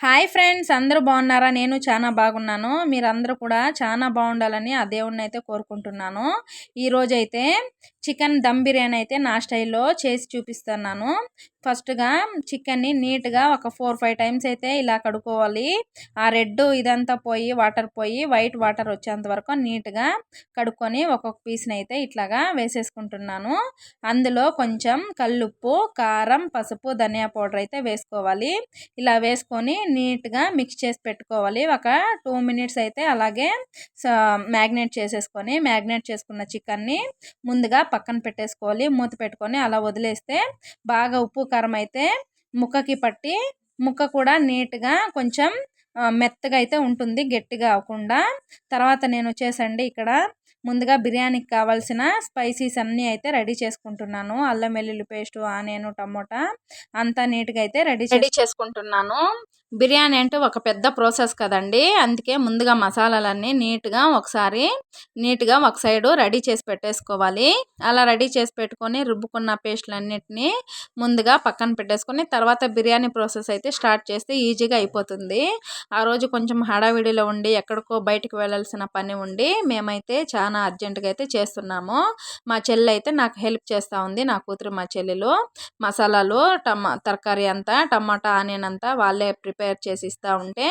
Hi friends అందరూ బాగున్నారా? నేను చాలా బాగున్నాను. మీరందరూ కూడా చాలా బాగుండాలని ఆ దేవుణ్ణి అయితే కోరుకుంటున్నాను. ఈరోజైతే చికెన్ దమ్ బిర్యానీ అయితే నా స్టైల్లో చేసి చూపిస్తున్నాను. ఫస్ట్గా చికెన్ని నీట్గా ఒక ఫోర్ ఫైవ్ టైమ్స్ అయితే ఇలా కడుక్కోవాలి. ఆ రెడ్ ఇదంతా పోయి వాటర్ పోయి వైట్ వాటర్ వచ్చేంత వరకు నీట్గా కడుక్కొని ఒక్కొక్క పీస్ని అయితే ఇట్లాగా వేసేసుకుంటున్నాను. అందులో కొంచెం కల్లుప్పు కారం పసుపు ధనియా పౌడర్ అయితే వేసుకోవాలి. ఇలా వేసుకొని నీట్గా మిక్స్ చేసి పెట్టుకోవాలి. ఒక టూ మినిట్స్ అయితే అలాగే మ్యాగ్నేట్ చేసేసుకొని మ్యాగ్నేట్ చేసుకున్న చికెన్ని ముందుగా పక్కన పెట్టేసుకోవాలి. మూత పెట్టుకొని అలా వదిలేస్తే బాగా ఉప్పు కారం అయితే ముక్కకి పట్టి ముక్క కూడా నీట్గా కొంచెం మెత్తగా అయితే ఉంటుంది గట్టిగా అవ్వకుండా. తర్వాత నేను వచ్చేసండి ఇక్కడ ముందుగా బిర్యానీకి కావాల్సిన స్పైసీస్ అన్నీ అయితే రెడీ చేసుకుంటున్నాను. అల్లం వెల్లుల్లి పేస్టు ఆనియన్ టమోటా అంతా నీట్గా అయితే రెడీ రెడీ చేసుకుంటున్నాను. బిర్యానీ అంటే ఒక పెద్ద ప్రాసెస్ కదండి. అందుకే ముందుగా మసాలాలన్నీ నీట్గా ఒకసారి నీట్గా ఒక సైడు రెడీ చేసి పెట్టేసుకోవాలి. అలా రెడీ చేసి పెట్టుకొని రుబ్బుకున్న పేస్టులన్నిటినీ ముందుగా పక్కన పెట్టేసుకొని తర్వాత బిర్యానీ ప్రాసెస్ అయితే స్టార్ట్ చేస్తే ఈజీగా అయిపోతుంది. ఆ రోజు కొంచెం హడావిడిలో ఉండి ఎక్కడికో బయటకు వెళ్ళాల్సిన పని ఉండి మేమైతే చాలా అర్జెంటుగా అయితే చేస్తున్నాము. మా చెల్లి అయితే నాకు హెల్ప్ చేస్తూ ఉంది నా కూతురు మా చెల్లెలు. మసాలాలు టమా తరకారీ అంతా టమాటా ఆనియన్ అంతా వాళ్ళే ప్రిపేర్ చేసి ఇస్తూ ఉంటే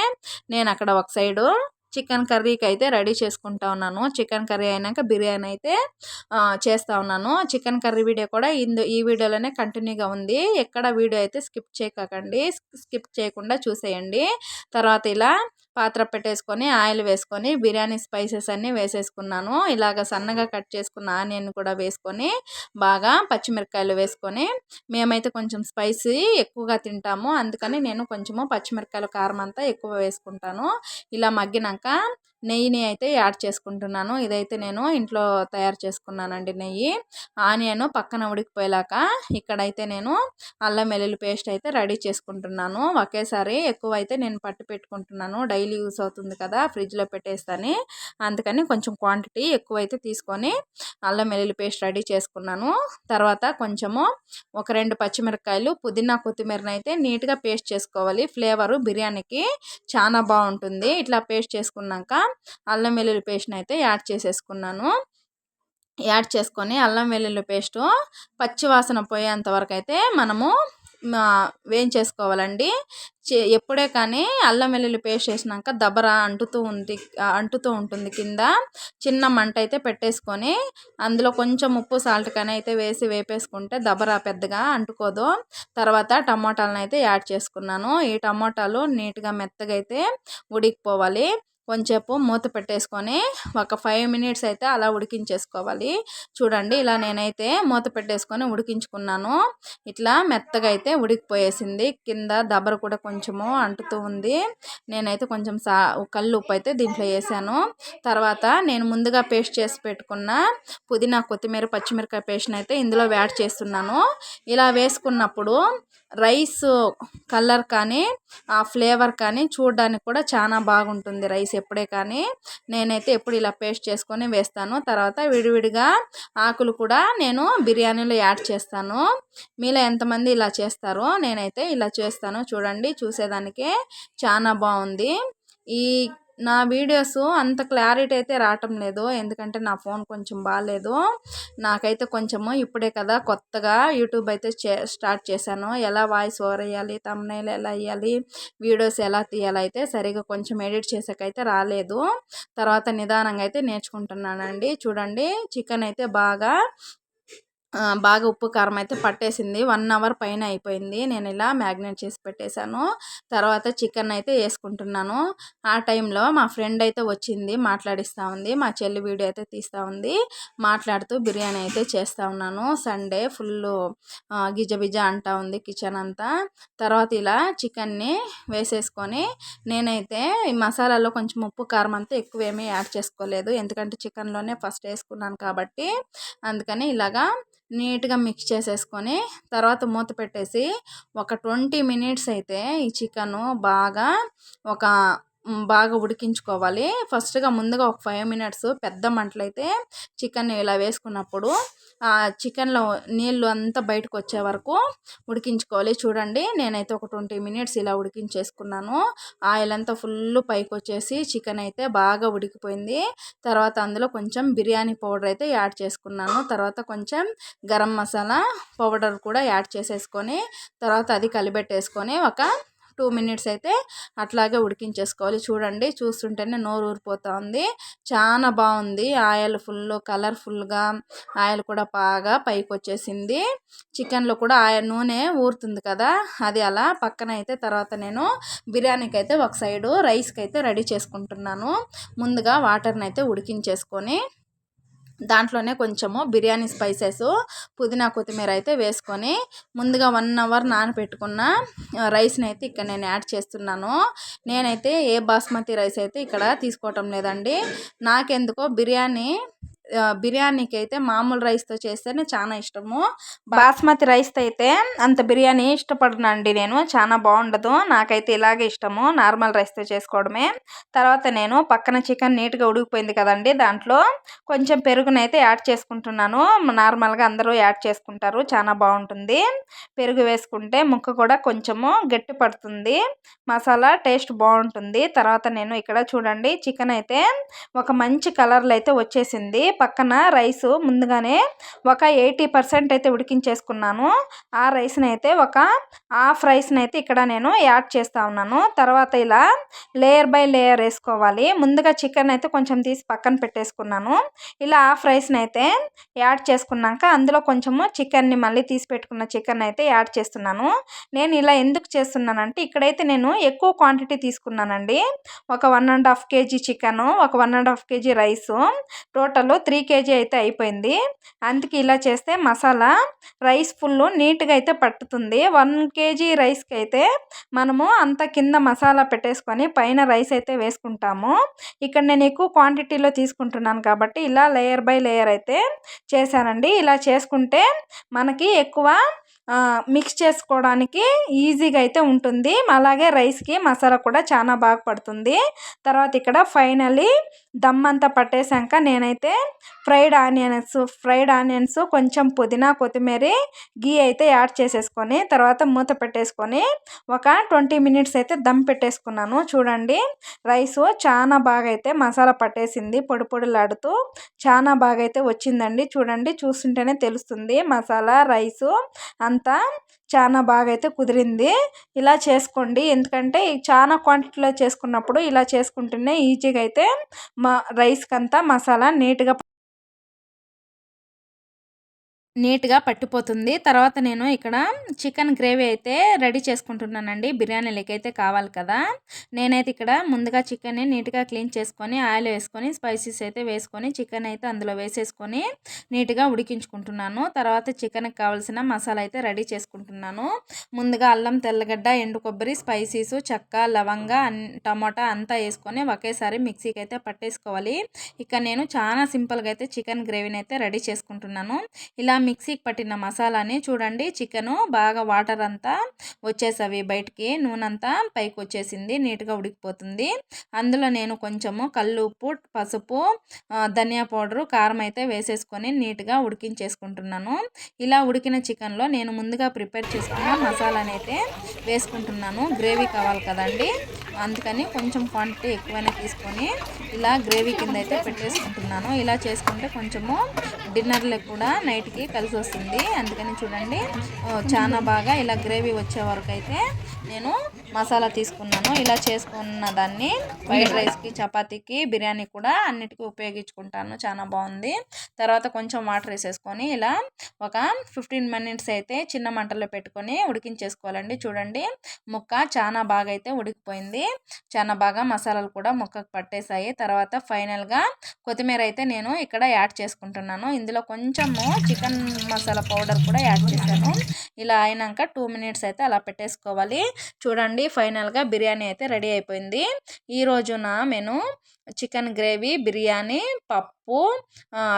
నేను అక్కడ ఒక సైడు చికెన్ కర్రీకి అయితే రెడీ చేసుకుంటా ఉన్నాను. చికెన్ కర్రీ అయినాక బిర్యానీ అయితే చేస్తూ ఉన్నాను. చికెన్ కర్రీ వీడియో కూడా ఇందు ఈ వీడియోలోనే కంటిన్యూగా ఉంది. ఎక్కడ వీడియో అయితే స్కిప్ చేయకండి. స్కిప్ చేయకుండా చూసేయండి. తర్వాత ఇలా పాత్ర పెట్టేసుకొని ఆయిల్ వేసుకొని బిర్యానీ స్పైసెస్ అన్నీ వేసేసుకున్నాను. ఇలాగ సన్నగా కట్ చేసుకున్న ఆనియన్ కూడా వేసుకొని బాగా పచ్చిమిరకాయలు వేసుకొని మేమైతే కొంచెం స్పైసీ ఎక్కువగా తింటాము. అందుకని నేను కొంచెము పచ్చిమిరకాయలు కారం అంతా ఎక్కువ వేసుకుంటాను. ఇలా మగ్గినాక నెయ్యిని అయితే యాడ్ చేసుకుంటున్నాను. ఇదైతే నేను ఇంట్లో తయారు చేసుకున్నానండి నెయ్యి. ఆనియన్ పక్కన ఉడికిపోయాక ఇక్కడైతే నేను అల్లం వెల్లుల్లి పేస్ట్ అయితే రెడీ చేసుకుంటున్నాను. ఒకేసారి ఎక్కువ అయితే నేను పట్టు పెట్టుకుంటున్నాను. డైలీ యూస్ అవుతుంది కదా ఫ్రిడ్జ్లో పెట్టేస్తాను. అందుకని కొంచెం క్వాంటిటీ ఎక్కువ అయితే తీసుకొని అల్లం వెల్లుల్లి పేస్ట్ రెడీ చేసుకున్నాను. తర్వాత కొంచెము ఒక రెండు పచ్చిమిరపకాయలు పుదీనా కొత్తిమీరని అయితే నీట్గా పేస్ట్ చేసుకోవాలి. ఫ్లేవరు బిర్యానీకి చాలా బాగుంటుంది. ఇట్లా పేస్ట్ చేసుకున్నాక అల్లం వెల్లుల్లి పేస్ట్ని అయితే యాడ్ చేసేసుకున్నాను. యాడ్ చేసుకొని అల్లం వెల్లుల్లి పేస్టు పచ్చివాసన పోయేంత వరకు అయితే మనము వేయించేసుకోవాలండి. ఎప్పుడే కానీ అల్లం వెల్లుల్లి పేస్ట్ వేసినాక దబర అంటుతూ ఉంది అంటుతూ ఉంటుంది కింద. చిన్న మంట అయితే పెట్టేసుకొని అందులో కొంచెం ఉప్పు సాల్ట్ కానీ అయితే వేసి వేపేసుకుంటే దబర పెద్దగా అంటుకోదు. తర్వాత టమాటాలను అయితే యాడ్ చేసుకున్నాను. ఈ టమాటాలు నీట్గా మెత్తగా అయితే ఉడికిపోవాలి. కొంచెంసేపు మూత పెట్టేసుకొని ఒక ఫైవ్ మినిట్స్ అయితే అలా ఉడికించేసుకోవాలి. చూడండి ఇలా నేనైతే మూత పెట్టేసుకొని ఉడికించుకున్నాను. ఇట్లా మెత్తగా అయితే ఉడికిపోయేసింది. కింద దబ్బర కూడా కొంచెము అంటుతూ ఉంది. నేనైతే కొంచెం సా కళ్ళు ఉప్పు అయితే దీంట్లో వేసాను. తర్వాత నేను ముందుగా పేస్ట్ చేసి పెట్టుకున్న పుదీనా కొత్తిమీర పచ్చిమిరకాయ పేస్ట్ని అయితే ఇందులో యాడ్ చేస్తున్నాను. ఇలా వేసుకున్నప్పుడు రైస్ కలర్ కానీ ఆ ఫ్లేవర్ కానీ చూడడానికి కూడా చాలా బాగుంటుంది రైస్ ఎప్పుడే కానీ నేనైతే ఎప్పుడు ఇలా పేస్ట్ చేసుకొని వేస్తాను. తర్వాత విడివిడిగా ఆకులు కూడా నేను బిర్యానీలో యాడ్ చేస్తాను. మీలో ఎంతమంది ఇలా చేస్తారో నేనైతే ఇలా చేస్తాను. చూడండి చూసేదానికే చాలా బాగుంది. ఈ నా వీడియోస్ అంత క్లారిటీ అయితే రావటం లేదు. ఎందుకంటే నా ఫోన్ కొంచెం బాగాలేదు నాకైతే కొంచెము ఇప్పుడే కదా కొత్తగా యూట్యూబ్ అయితే స్టార్ట్ చేశాను. ఎలా వాయిస్ ఓవర్ వేయాలి తమ్నైల్ ఎలా వేయాలి వీడియోస్ ఎలా తీయాలి అయితే సరిగా కొంచెం ఎడిట్ చేసాకైతే రాలేదు. తర్వాత నిదానంగా అయితే నేర్చుకుంటున్నానండి. చూడండి చికెన్ అయితే బాగా బాగా ఉప్పు కారం అయితే పట్టేసింది. వన్ అవర్ పైన అయిపోయింది. నేను ఇలా మ్యాగ్నేట్ చేసి పెట్టేశాను. తర్వాత చికెన్ అయితే వేసుకుంటున్నాను. ఆ టైంలో మా ఫ్రెండ్ అయితే వచ్చింది మాట్లాడిస్తూ ఉంది. మా చెల్లి వీడియో అయితే తీస్తూ ఉంది. మాట్లాడుతూ బిర్యానీ అయితే చేస్తూ ఉన్నాను. సండే ఫుల్ గిజబిజ అంటా ఉంది కిచెన్ అంతా. తర్వాత ఇలా చికెన్ని వేసేసుకొని నేనైతే ఈ మసాలాలో కొంచెం ఉప్పు కారం అంతా ఎక్కువ ఏమీ యాడ్ చేసుకోలేదు. ఎందుకంటే చికెన్లోనే ఫస్ట్ వేసుకున్నాను కాబట్టి అందుకని ఇలాగా నీట్గా మిక్స్ చేసేసుకొని తర్వాత మూత పెట్టేసి ఒక ట్వంటీ మినిట్స్ అయితే ఈ చికెను బాగా ఒక బాగా ఉడికించుకోవాలి. ఫస్ట్గా ముందుగా ఒక ఫైవ్ మినిట్స్ పెద్ద మంటలైతే చికెన్ ఇలా వేసుకున్నప్పుడు ఆ చికెన్లో నీళ్ళు అంతా బయటకు వచ్చే వరకు ఉడికించుకోవాలి. చూడండి నేనైతే ఒక ట్వంటీ మినిట్స్ ఇలా ఉడికించేసుకున్నాను. ఆయిల్ అంతా ఫుల్ పైకి వచ్చేసి చికెన్ అయితే బాగా ఉడికిపోయింది. తర్వాత అందులో కొంచెం బిర్యానీ పౌడర్ అయితే యాడ్ చేసుకున్నాను. తర్వాత కొంచెం గరం మసాలా పౌడర్ కూడా యాడ్ చేసేసుకొని తర్వాత అది కలిపెట్టేసుకొని ఒక టూ మినిట్స్ అయితే అట్లాగే ఉడికించేసుకోవాలి. చూడండి చూస్తుంటేనే నోరు ఊరిపోతుంది. చాలా బాగుంది ఆయిల్ ఫుల్ కలర్ఫుల్గా ఆయిల్ కూడా బాగా పైకి వచ్చేసింది చికెన్లో కూడా ఆయిల్ నూనె ఊరుతుంది కదా అది అలా పక్కన అయితే తర్వాత నేను బిర్యానీకి అయితే ఒక సైడు రైస్కి అయితే రెడీ చేసుకుంటున్నాను. ముందుగా వాటర్ని అయితే ఉడికించేసుకొని దాంట్లోనే కొంచెము బిర్యానీ స్పైసెస్ పుదీనా కొత్తిమీర అయితే వేసుకొని ముందుగా వన్ అవర్ నానబెట్టుకున్న రైస్ని అయితే ఇక్కడ నేను యాడ్ చేస్తున్నాను. నేనైతే ఏ బాస్మతి రైస్ అయితే ఇక్కడ తీసుకోవటం లేదండి. నాకెందుకో బిర్యానీ బిర్యానీకి అయితే మామూలు రైస్తో చేస్తేనే చాలా ఇష్టము. బాస్మతి రైస్తో అయితే అంత బిర్యానీ ఇష్టపడనండి నేను చాలా బాగుండదు నాకైతే ఇలాగే ఇష్టము నార్మల్ రైస్తో చేసుకోవడమే. తర్వాత నేను పక్కన చికెన్ నీట్గా ఉడికిపోయింది కదండి దాంట్లో కొంచెం పెరుగునైతే యాడ్ చేసుకుంటున్నాను. నార్మల్గా అందరూ యాడ్ చేసుకుంటారు చాలా బాగుంటుంది పెరుగు వేసుకుంటే ముక్క కూడా కొంచెము గట్టి పడుతుంది. మసాలా టేస్ట్ బాగుంటుంది తర్వాత నేను ఇక్కడ చూడండి చికెన్ అయితే ఒక మంచి కలర్లో అయితే వచ్చేసింది. పక్కన రైస్ ముందుగానే ఒక ఎయిటీ పర్సెంట్ అయితే ఉడికించేసుకున్నాను. ఆ రైస్ని అయితే ఒక హాఫ్ రైస్ని అయితే ఇక్కడ నేను యాడ్ చేస్తూ ఉన్నాను. తర్వాత ఇలా లేయర్ బై లేయర్ వేసుకోవాలి. ముందుగా చికెన్ అయితే కొంచెం తీసి పక్కన పెట్టేసుకున్నాను. ఇలా హాఫ్ రైస్ని అయితే యాడ్ చేసుకున్నాక అందులో కొంచెము చికెన్ని మళ్ళీ తీసి పెట్టుకున్న చికెన్ అయితే యాడ్ చేస్తున్నాను. నేను ఇలా ఎందుకు చేస్తున్నానంటే ఇక్కడైతే నేను ఎక్కువ క్వాంటిటీ తీసుకున్నానండి. ఒక one and half kg chicken ఒక one and half kg rice total three kg అయితే అయిపోయింది. అందుకే ఇలా చేస్తే మసాలా రైస్ ఫుల్ నీట్గా అయితే పట్టుతుంది. వన్ కేజీ రైస్కి అయితే మనము అంత కింద మసాలా పెట్టేసుకొని పైన రైస్ అయితే వేసుకుంటాము. ఇక్కడ నేను ఎక్కువ క్వాంటిటీలో తీసుకుంటున్నాను కాబట్టి ఇలా లేయర్ బై లేయర్ అయితే చేశానండి. ఇలా చేసుకుంటే మనకి ఎక్కువ మిక్స్ చేసుకోవడానికి ఈజీగా అయితే ఉంటుంది. అలాగే రైస్కి మసాలా కూడా చాలా బాగా పడుతుంది. తర్వాత ఇక్కడ ఫైనలీ దమ్ అంతా పట్టేశాక నేనైతే ఫ్రైడ్ ఆనియన్స్ ఫ్రైడ్ ఆనియన్స్ కొంచెం పుదీనా కొత్తిమీర గీ అయితే యాడ్ చేసేసుకొని తర్వాత మూత పెట్టేసుకొని ఒక ట్వంటీ మినిట్స్ అయితే దమ్ పెట్టేసుకున్నాను. చూడండి రైస్ చాలా బాగా అయితే మసాలా పట్టేసింది. పొడి పొడిలాడుతూ చాలా బాగా అయితే వచ్చిందండి. చూడండి చూస్తుంటేనే తెలుస్తుంది. మసాలా రైసు అంతా చాలా బాగా అయితే కుదిరింది. ఇలా చేసుకోండి. ఎందుకంటే చాలా క్వాంటిటీలో చేసుకున్నప్పుడు ఇలా చేసుకుంటేనే ఈజీగా అయితే మా రైస్కి అంతా మసాలా నీట్గా నీట్గా పట్టిపోతుంది. తర్వాత నేను ఇక్కడ చికెన్ గ్రేవీ అయితే రెడీ చేసుకుంటున్నానండి. బిర్యానీలకి అయితే కావాలి కదా. నేనైతే ఇక్కడ ముందుగా చికెన్ని నీట్గా క్లీన్ చేసుకొని ఆయిల్ వేసుకొని స్పైసీస్ అయితే వేసుకొని చికెన్ అయితే అందులో వేసేసుకొని నీట్గా ఉడికించుకుంటున్నాను. తర్వాత చికెన్కి కావాల్సిన మసాలా అయితే రెడీ చేసుకుంటున్నాను. ముందుగా అల్లం తెల్లగడ్డ ఎండు కొబ్బరి స్పైసీస్ చెక్క లవంగ టమోటా టమాటా అంతా వేసుకొని ఒకేసారి మిక్సీకి అయితే పట్టేసుకోవాలి. ఇక నేను చాలా సింపుల్గా అయితే చికెన్ గ్రేవీని అయితే రెడీ చేసుకుంటున్నాను. ఇలా మిక్సీకి పట్టిన మసాలాని చూడండి. చికెను బాగా వాటర్ అంతా వచ్చేసవి బయటికి నూనె అంతా పైకి వచ్చేసింది నీట్గా ఉడికిపోతుంది. అందులో నేను కొంచెము కళ్ళు ఉప్పు పసుపు ధనియా పౌడరు కారం అయితే వేసేసుకొని నీట్గా ఉడికించేసుకుంటున్నాను. ఇలా ఉడికిన చికెన్లో నేను ముందుగా ప్రిపేర్ చేసుకున్న మసాలాని అయితే వేసుకుంటున్నాను. గ్రేవీ కావాలి కదండి. అందుకని కొంచెం క్వాంటిటీ ఎక్కువైనా తీసుకొని ఇలా గ్రేవీ కింద అయితే పెట్టేసుకుంటున్నాను. ఇలా చేసుకుంటే కొంచెము డిన్నర్లో కూడా నైట్కి కలిసి వస్తుంది అందుకని చూడండి చాలా బాగా ఇలా గ్రేవీ వచ్చే వరకు అయితే నేను మసాలా తీసుకున్నాను. ఇలా చేసుకున్న దాన్ని వైట్ రైస్కి చపాతీకి బిర్యానీ కూడా అన్నిటికీ ఉపయోగించుకుంటాను. చాలా బాగుంది. తర్వాత కొంచెం వాటర్ వేసేసుకొని ఇలా ఒక ఫిఫ్టీన్ మినిట్స్ అయితే చిన్న మంటలో పెట్టుకొని ఉడికించేసుకోవాలండి. చూడండి ముక్క చాలా బాగా అయితే ఉడికిపోయింది. చాలా బాగా మసాలాలు కూడా ముక్కకు పట్టేశాయి. తర్వాత ఫైనల్గా కొత్తిమీర అయితే నేను ఇక్కడ యాడ్ చేసుకుంటున్నాను. ఇందులో కొంచెము చికెన్ మసాలా పౌడర్ కూడా యాడ్ చేశాను. ఇలా అయినాక టూ మినిట్స్ అయితే అలా పెట్టేసుకోవాలి. చూడండి ఫైనల్గా బిర్యానీ అయితే రెడీ అయిపోయింది. ఈ రోజున మెను చికెన్ గ్రేవీ బిర్యానీ పప్పు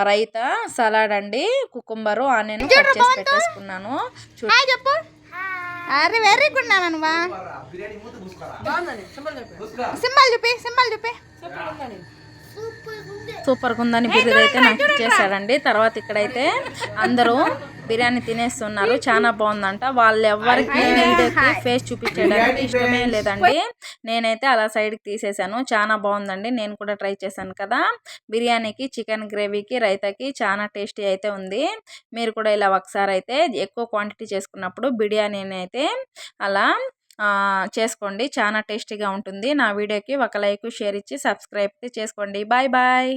రైతా సలాడ్ అండి కుకుంబరు ఆనియన్ కట్ చేసి పెట్టేసుకున్నాను. చూ అరే వెరీ గుడ్ బాగుందండి సింబల్ చెప్పి. చూపి సింబల్ చూపి. సూపర్గా ఉందని బిర్యానీ అయితే నాకు ఇచ్చేసాడండి తర్వాత ఇక్కడైతే అందరూ బిర్యానీ తినేస్తున్నారు. చాలా బాగుందంట. వాళ్ళు ఎవరికి ఫేస్ చూపించడానికి ఇష్టమే లేదండి. నేనైతే అలా సైడ్కి తీసేసాను. చాలా బాగుందండి. నేను కూడా ట్రై చేశాను కదా. బిర్యానీకి చికెన్ గ్రేవీకి రైతాకి చాలా టేస్టీ అయితే ఉంది. మీరు కూడా ఇలా ఒకసారి అయితే ఎక్కువ క్వాంటిటీ చేసుకున్నప్పుడు బిర్యానీని అయితే అలా చేసుకోండి. చాలా టేస్టీగా ఉంటుంది. నా వీడియోకి ఒక లైక్ షేర్ ఇచ్చి సబ్స్క్రైబ్ చేసుకోండి. Bye bye.